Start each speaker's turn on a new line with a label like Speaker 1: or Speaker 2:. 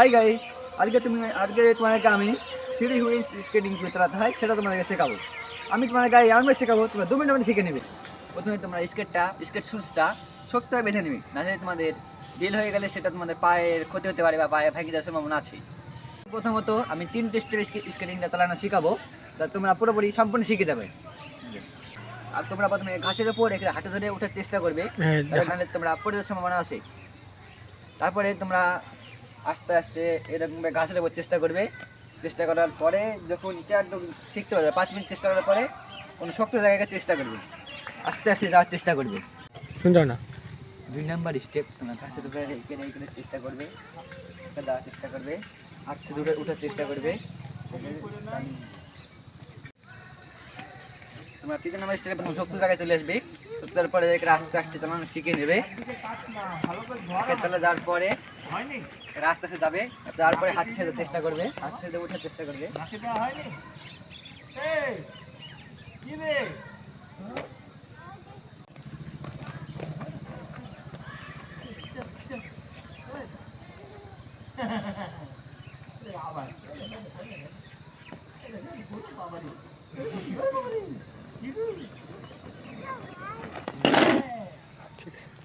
Speaker 1: Hi guys আজকে তুমি আজকে তোমাদেরকে আমি থ্রি হুইলস স্কেটিং করে চালাতে হয় সেটা তোমাদেরকে শেখাবো। আমি তোমাদের গায়ে এমন শেখাবো তোমরা দু মিনিটের মধ্যে শিখে নেবে। প্রথমে তোমরা স্কেটটা স্কেট শুজটা শক্তভাবে বেঁধে নেবে। নাহলে তোমাদের ডিল হয়ে গেলে সেটা তোমাদের পায়ের ক্ষতি হতে পারে বা পায়ে ভেঙে যাওয়ার সম্ভাবনা আছে প্রথমত আমি তিন টেস্টের স্কেটিংটা চালানো শেখাবো তা তোমরা পুরোপুরি সম্পূর্ণ শিখে যাবে। আর তোমরা প্রথমে ঘাসের উপর এখানে হাঁটু ধরে ওঠার চেষ্টা করবে
Speaker 2: হ্যাঁ।
Speaker 1: তাহলে তোমরা পড়ে যাওয়ার সম্ভাবনা আছে। তারপরে তোমরা আস্তে আস্তে এরকম ঘাসের উপর চেষ্টা করবে। চেষ্টা করার পরে যখন একটু শিখতে পারবে পাঁচ মিনিট চেষ্টা করার পরে কোনো শক্ত জায়গায় চেষ্টা করবে। আস্তে আস্তে যাওয়ার চেষ্টা করবে।
Speaker 2: শুনছো না?
Speaker 1: দুই নাম্বার স্টেপ ঘাসের উপরে এখানে এখানে চেষ্টা করবে এটা দেওয়ার চেষ্টা করবে আচ্ছা দূরে ওঠার চেষ্টা করবে। তোমরা তিন নাম্বার স্টেপে প্রথম শক্ত জায়গায় চলে আসবে তারপরে আস্তে আস্তে চালানো শিখে নেবে। চলে যাওয়ার পরে আস্তে যাবে তারপরে হাত ছেড়ে চেষ্টা করবে হাত ছেড়ে ওঠার চেষ্টা করবে।
Speaker 2: ঠিক আছে।